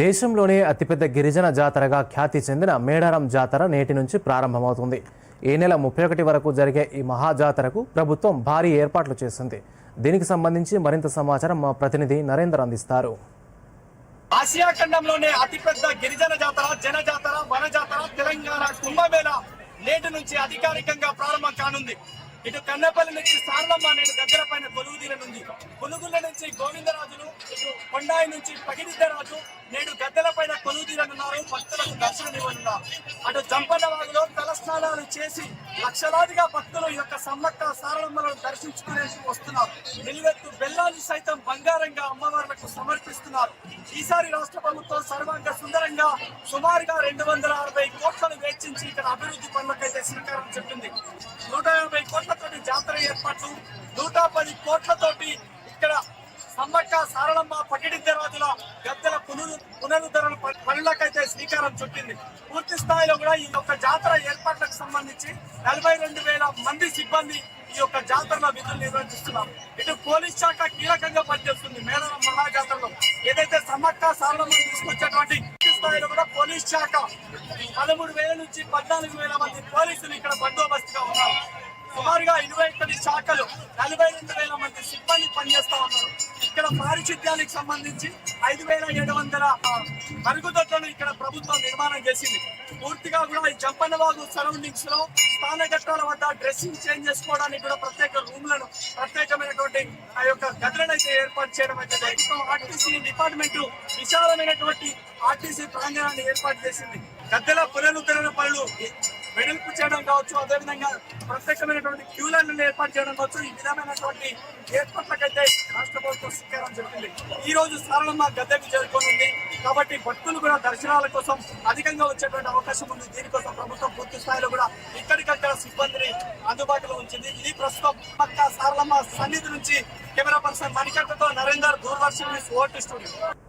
దేశంలోనే అతిపెద్ద గిరిజన జాతరగా ఖ్యాతి చెందిన మేడారం జాతర నేటి నుంచి ప్రారంభమవుతుంది. ఈ నెల ముప్పై ఒకటి వరకు జరిగే ఈ మహాజాతరకు ప్రభుత్వం భారీ ఏర్పాట్లు చేసింది. దీనికి సంబంధించి మరింత సమాచారం మా ప్రతినిధి నరేందర్ అందిస్తారు. ఆసియా ఖండంలోనే అతిపెద్ద గిరిజన జాతర జన జాతర వన జాతర తెలంగాణ కుంభమేళ నేటి నుంచి అధికారికంగా ప్రారంభం కానుంది. ఇటు కన్నపల్లి నుంచి సారలమ్మ నేడు దగ్గర పైన కొలుగుదీల నుండి కొలుగుల నుంచి గోవిందరాజులు ఇటు కొండాయి నుంచి పగిరిద్దరాజు నేడు గద్దెల పైన కొలువు భక్తులకు దర్శనం ఇవ్వనున్నారు అటు జంపన్నవాగులో తలస్నానాలు చేసి లక్షలాదిగా భక్తులు ఈ సమ్మక్క సారలమ్మలను దర్శించుకునేసి వస్తున్నారు. నిలువెత్తు బెల్లాన్ని సైతం బంగారంగా అమ్మవార్లకు సమర్పిస్తున్నారు. ఈసారి రాష్ట్ర ప్రభుత్వం సర్వాంగ సుందరంగా సుమారుగా రెండు వందల అరవై కోట్లను వెచ్చించి ఇక్కడ అభివృద్ధి పనులకైతే శ్రీకారం చెప్పింది నూట యాభై కోట్లతోటి జాతర ఏర్పాట్లు నూట పది కోట్లతోటి ఇక్కడ సమ్మక్క సారళమ్మ పకిడిద్ద రాజుల గద్దెల పునరు పునరుద్ధరణ పనులకైతే శ్రీకారం చుట్టింది. పూర్తి స్థాయిలో కూడా ఈ యొక్క జాతర ఏర్పాట్లకు సంబంధించి నలభై రెండు వేల మంది సిబ్బంది ఈ యొక్క జాతరలో విధులు నిర్వహిస్తున్నారు ఇటు పోలీస్ శాఖ కీలకంగా పనిచేస్తుంది మేడం మహా జాతరలో ఏదైతే సమక్క సారళమ్మ తీసుకొచ్చేటువంటి స్థాయిలో కూడా పోలీస్ శాఖ పదమూడు వేల నుంచి పద్నాలుగు వేల మంది పోలీసులు ఇక్కడ బందోబస్తుగా ఉన్నారు. సుమారుగా ఇరవై ఒకటి శాఖలు నలభై రెండు వేల పారిశుద్ధ్యానికి సంబంధించి ఐదు వేల ఏడు వందల మరుగుదొడ్లను ఇక్కడ ప్రభుత్వం నిర్మాణం చేసింది పూర్తిగా కూడా ఈ జంపన్నవాగు సరౌండింగ్స్లో స్థాన ఘట్టాల వద్ద డ్రెస్సింగ్ చేంజ్ చేసుకోవడానికి కూడా ప్రత్యేక రూమ్లను ప్రత్యేకమైనటువంటి ఆ యొక్క గదులను అయితే ఏర్పాటు చేయడం అయితే జరిగింది. ఆర్టీసీ డిపార్ట్మెంట్ విశాలమైనటువంటి ఆర్టీసీ ప్రాంగణాన్ని ఏర్పాటు చేసింది గద్దెల పునరుద్ధరణ పనులు వెడల్పు చేయడం కావచ్చు అదేవిధంగా ప్రత్యేకమైనటువంటి క్యూ లైన్లను ఏర్పాటు చేయడం కావచ్చు ఈ విధమైనటువంటి ఏర్పాట్లకైతే రాష్ట్ర ప్రభుత్వం శ్రీకారం చెప్పింది ఈ రోజు సరళమ్మ గద్దెకు చేరుకోనుంది. కాబట్టి భక్తులు కూడా దర్శనాల కోసం అధికంగా వచ్చేటువంటి అవకాశం ఉంది. దీనికోసం ప్రభుత్వం పూర్తి స్థాయిలో కూడా ఇక్కడికక్కడ సిబ్బందిని అందుబాటులో ఉంచింది. ఇది ప్రస్తుతం పక్క సారలమ్మ సన్నిధి నుంచి కెమెరా పర్సన్ మణికట్టతో నరేందర్ దూరదర్శన్ న్యూస్ ఓటు స్టూడియో.